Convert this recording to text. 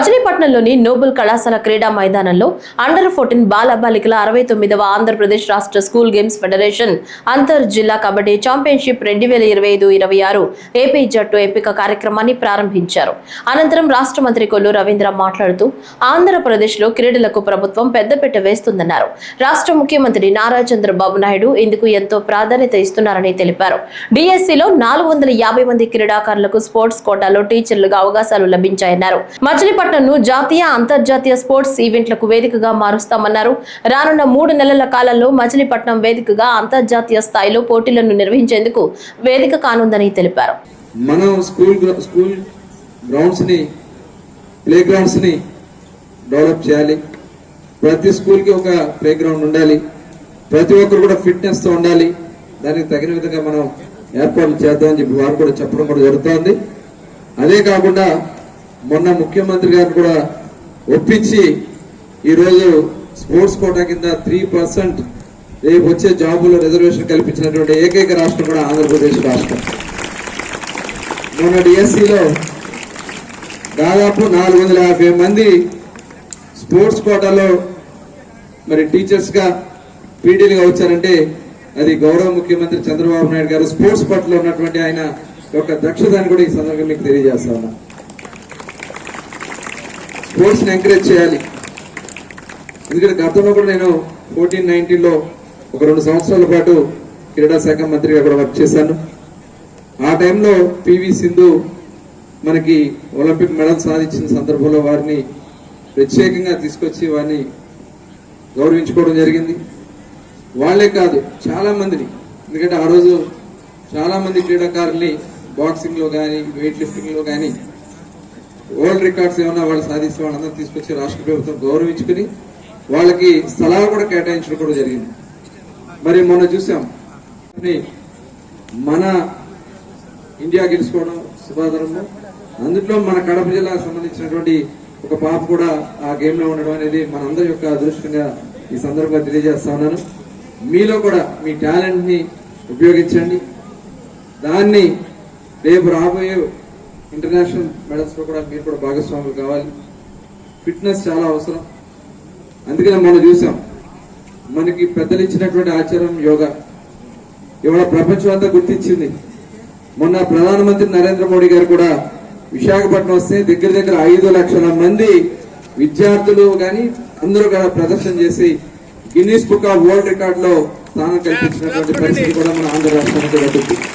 మచిలీపట్నంలోని Nobel కళాశాల క్రీడా మైదానంలో అండర్ ఫోర్టీన్ బాల బాలికల అరవై తొమ్మిదవ ఆంధ్రప్రదేశ్ రాష్ట్ర స్కూల్ గేమ్స్ ఫెడరేషన్ అంతర్ జిల్లా కబడ్డీ ఛాంపియన్షిప్ రెండు వేల ఇరవై ఐదు ఇరవై ఆరు ఏపీ జట్టు ఎంపిక కార్యక్రమాన్ని ప్రారంభించారు. అనంతరం రాష్ట్ర మంత్రి కొల్లు రవీంద్ర మాట్లాడుతూ ఆంధ్రప్రదేశ్లో క్రీడలకు ప్రభుత్వం పెద్దపీట వేస్తుందన్నారు. రాష్ట్ర ముఖ్యమంత్రి నారా చంద్రబాబు నాయుడు ఇందుకు ఎంతో ప్రాధాన్యత ఇస్తున్నారని తెలిపారు. డిఎస్సిలో నాలుగు వందల యాభై మంది క్రీడాకారులకు స్పోర్ట్స్ కోటాలో టీచర్లుగా అవకాశాలు లభించాయన్నారు. మచిలీపట్నంను జాతీయ అంతర్జాతీయ స్పోర్ట్స్ ఈవెంట్లకు వేదికగా మారుస్తామన్నారు. రానున్న మూడు నెలల కాలంలో మచిలీపట్నం వేదికగా అంతర్జాతీయ స్థాయిలో పోటీలను నిర్వహించేందుకు వేదిక కానుందని తెలిపారు. మనం స్కూల్ స్కూల్ స్కూల్ గ్రౌండ్స్ని ప్లే గ్రౌండ్స్ని డెవలప్ చేయాలి. ప్రతి స్కూల్కి ఒక ప్లే గ్రౌండ్ ఉండాలి. ప్రతి ఒక్కరు కూడా ఫిట్నెస్తో ఉండాలి. దానికి తగిన విధంగా మనం ఏర్పాట్లు చేద్దామని చెప్పి వారు కూడా చెప్పడం కూడా జరుగుతుంది. అదే కాకుండా మొన్న ముఖ్యమంత్రి గారు కూడా ఒప్పించి ఈరోజు స్పోర్ట్స్ కోటా కింద త్రీ పర్సెంట్ రేపు వచ్చే జాబుల్లో రిజర్వేషన్ కల్పించినటువంటి ఏకైక రాష్ట్రం కూడా ఆంధ్రప్రదేశ్ రాష్ట్రం. మొన్న డిఎస్సిలో దాదాపు నాలుగు వందల యాభై మంది స్పోర్ట్స్ కోటాలో మరి టీచర్స్గా పీడీలుగా వచ్చారంటే అది గౌరవ ముఖ్యమంత్రి చంద్రబాబు నాయుడు గారు స్పోర్ట్స్ పట్ల ఉన్నటువంటి ఆయన యొక్క దక్షతని కూడా ఈ సందర్భంగా మీకు తెలియజేస్తా స్పోర్ట్స్ని ఎంకరేజ్ చేయాలి. ఎందుకంటే గతంలో కూడా నేను ఫోర్టీన్ నైన్టీన్లో ఒక రెండు సంవత్సరాల పాటు క్రీడా శాఖ మంత్రిగా కూడా వర్క్ చేశాను. ఆ టైంలో పివి సింధు మనకి ఒలింపిక్ మెడల్ సాధించిన సందర్భంలో వారిని ప్రత్యేకంగా తీసుకొచ్చి వారిని గౌరవించుకోవడం జరిగింది. వాళ్ళే కాదు చాలా మందిని. ఎందుకంటే ఆ రోజు చాలా మంది క్రీడాకారుల్ని బాక్సింగ్లో కానీ వెయిట్ లిఫ్టింగ్లో కానీ వరల్డ్ రికార్డ్స్ ఏమన్నా వాళ్ళు సాధిస్తే వాళ్ళందరూ తీసుకొచ్చి రాష్ట్ర ప్రభుత్వం గౌరవించుకుని వాళ్ళకి స్థలాలు కూడా కేటాయించడం కూడా జరిగింది. మరి మొన్న చూసాం. మన ఇండియా గెలుచుకోవడం శుభాదరము అందులో మన కడప జిల్లాకు సంబంధించినటువంటి ఒక పాప కూడా ఆ గేమ్లో ఉండడం అనేది మనందరి యొక్క అదృష్టంగా ఈ సందర్భంగా తెలియజేస్తా ఉన్నాను. మీలో కూడా మీ టాలెంట్ని ఉపయోగించండి. దాన్ని రేపు రాబోయే ఇంటర్నేషనల్ మెడల్స్లో కూడా మీరు కూడా భాగస్వాములు కావాలి. ఫిట్నెస్ చాలా అవసరం. అందుకనే మనం చూసాం మనకి పెద్దలు ఇచ్చినటువంటి ఆచారం యోగా. ఇవాళ ప్రపంచం అంతా గుర్తించింది. మొన్న ప్రధానమంత్రి నరేంద్ర మోడీ గారు కూడా విశాఖపట్నం వస్తే దగ్గర దగ్గర ఐదు లక్షల మంది విద్యార్థులు కానీ అందరూ కూడా ప్రదర్శన చేసి గిన్నీస్ బుక్ ఆఫ్ వరల్డ్ రికార్డ్లో స్థానం కల్పించినటువంటి పరిస్థితి కూడా మన ఆంధ్ర రాష్ట్రానికి దక్కుతుంది